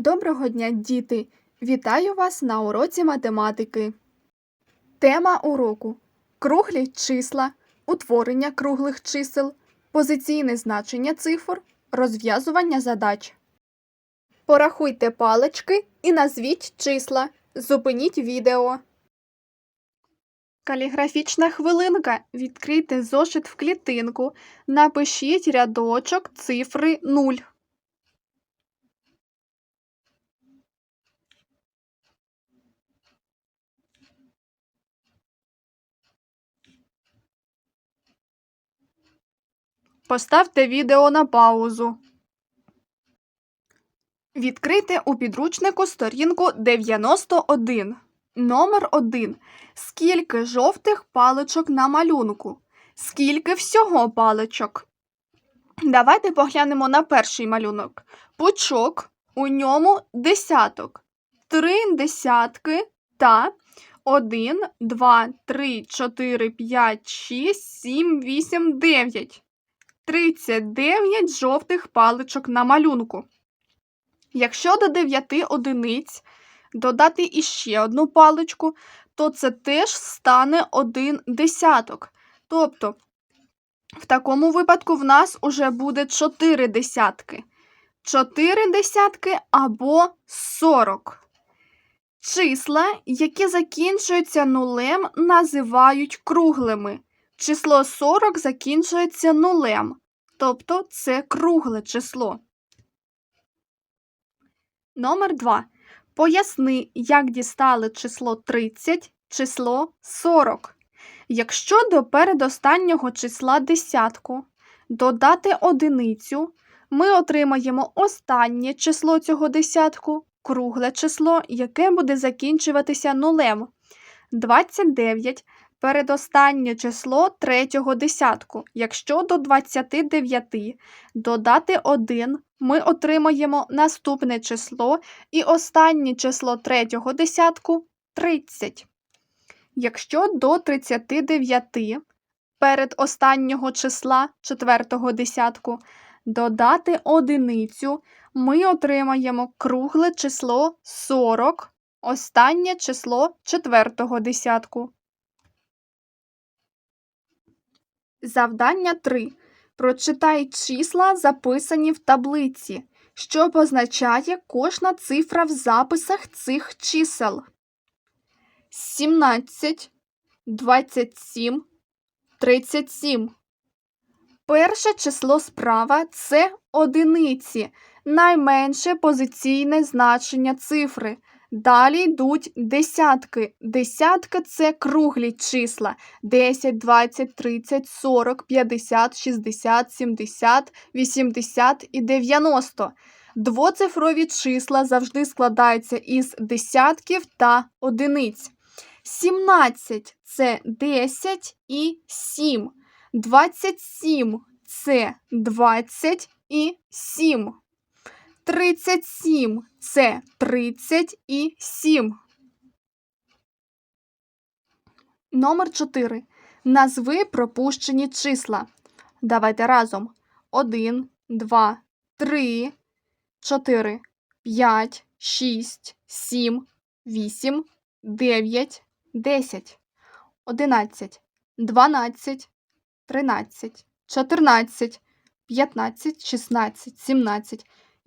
Доброго дня, діти! Вітаю вас на уроці математики. Тема уроку: круглі числа, утворення круглих чисел, позиційне значення цифр, розв'язування задач. Порахуйте палички і назвіть числа. Зупиніть відео. Каліграфічна хвилинка. Відкрийте зошит в клітинку. Напишіть рядочок цифри 0. Поставте відео на паузу. Відкрийте у підручнику сторінку 91. Номер 1. Скільки жовтих паличок на малюнку? Скільки всього паличок? Давайте поглянемо на перший малюнок. Пучок, у ньому десяток. Три десятки та 1, 2, 3, 4, 5, 6, 7, 8, 9. 39 жовтих паличок на малюнку. Якщо до 9 одиниць додати іще одну паличку, то це теж стане один десяток. Тобто, в такому випадку в нас уже буде 4 десятки. 4 десятки або 40. Числа, які закінчуються нулем, називають круглими. Число 40 закінчується нулем, тобто це кругле число. Номер 2. Поясни, як дістали число 30, число 40. Якщо до передостаннього числа десятку додати одиницю, ми отримаємо останнє число цього десятку, кругле число, яке буде закінчуватися нулем. 29 передостаннє число третього десятку. Якщо до 29 додати 1, ми отримаємо наступне число і останнє число третього десятку 30. Якщо до 39 перед останнього числа четвертого десятку додати одиницю, ми отримаємо кругле число 40, останнє число четвертого десятку. Завдання 3. Прочитай числа, записані в таблиці, що позначає кожна цифра в записах цих чисел. 17, 27, 37. Перше число справа це одиниці, найменше позиційне значення цифри. Далі йдуть десятки. Десятки це круглі числа 10, 20, 30, 40, 50, 60, 70, 80 і 90. Двоцифрові числа завжди складаються із десятків та одиниць. 17 це 10 і 7. 27 це 20 і 7. 37 це 30 і 7. Номер 4. Назви пропущені числа. Давайте разом. 1, 2, 3, 4, 5, 6, 7, 8, 9, 10, 11, 12, 13, 14, 15, 16, 17,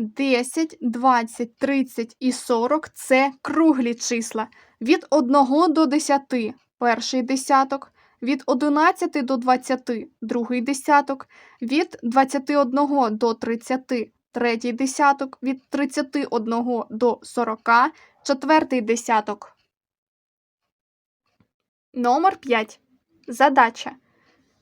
10, 20, 30 і 40 це круглі числа. Від 1 до 10 перший десяток, від 11 до 20 другий десяток, від 21 до 30 третій десяток, від 31 до 40 четвертий десяток. Номер 5. Задача.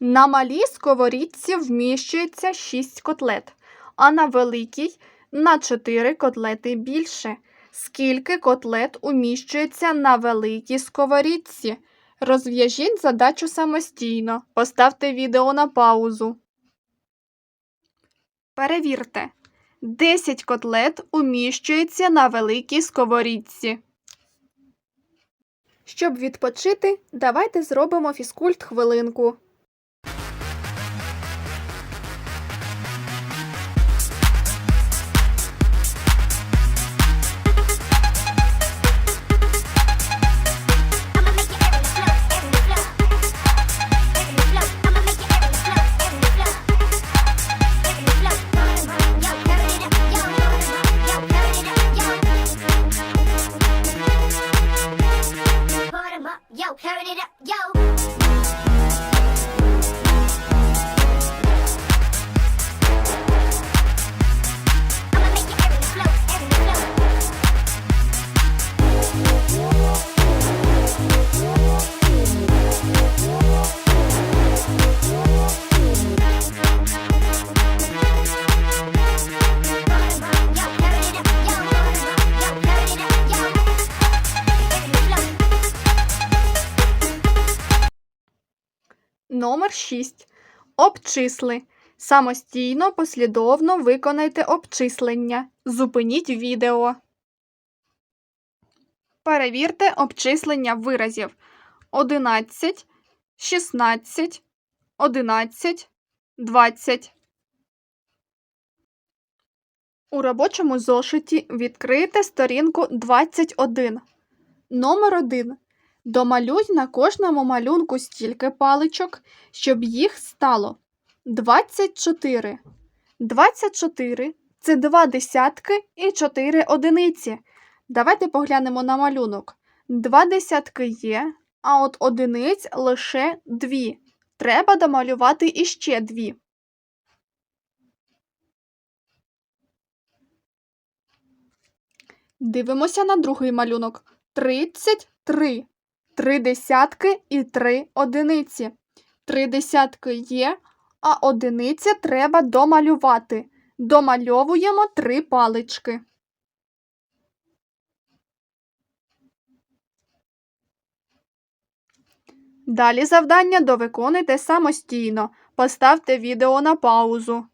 На малій сковорідці вміщується 6 котлет, а на великій на 4 котлети більше. Скільки котлет уміщується на великій сковорідці? Розв'яжіть задачу самостійно. Поставте відео на паузу. Перевірте. 10 котлет уміщується на великій сковорідці. Щоб відпочити, давайте зробимо фізкульт хвилинку. It up, yo. Номер 6. Обчисли. Самостійно послідовно виконайте обчислення. Зупиніть відео. Перевірте обчислення виразів 11, 16, 11, 20. У робочому зошиті відкрийте сторінку 21. Номер 1. Домалюй на кожному малюнку стільки паличок, щоб їх стало 24. 24 – це два десятки і 4 одиниці. Давайте поглянемо на малюнок. Два десятки є, а от одиниць лише дві. Треба домалювати іще дві. Дивимося на другий малюнок. 33. Три десятки і три одиниці. Три десятки є, а одиниці треба домалювати. Домальовуємо три палички. Далі завдання довиконуйте самостійно. Поставте відео на паузу.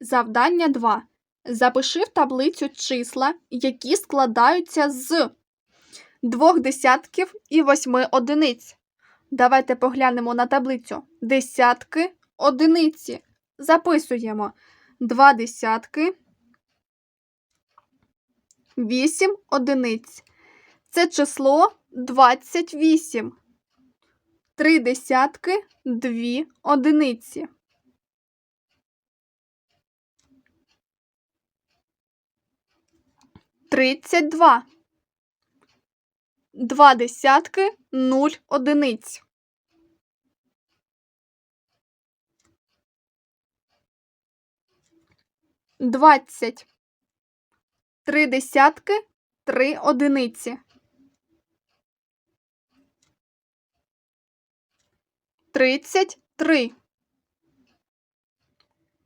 Завдання 2. Запиши в таблицю числа, які складаються з двох десятків і восьми одиниць. Давайте поглянемо на таблицю. Десятки, одиниці. Записуємо два десятки, вісім одиниць. Це число 28. Три десятки, дві одиниці. Тридцять два. Два десятки, нуль одиниць. Двадцять. Три десятки, три одиниці. Тридцять три.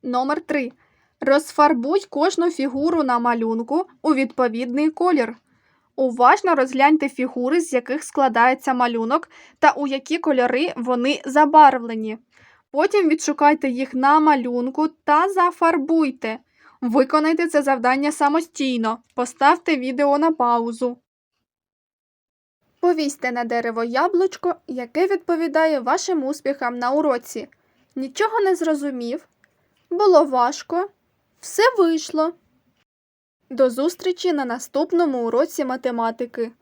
Номер три. Розфарбуй кожну фігуру на малюнку у відповідний колір. Уважно розгляньте фігури, з яких складається малюнок, та у які кольори вони забарвлені. Потім відшукайте їх на малюнку та зафарбуйте. Виконайте це завдання самостійно. Поставте відео на паузу. Повісьте на дерево яблучко, яке відповідає вашим успіхам на уроці. Нічого не зрозумів. Було важко. Все вийшло. До зустрічі на наступному уроці математики.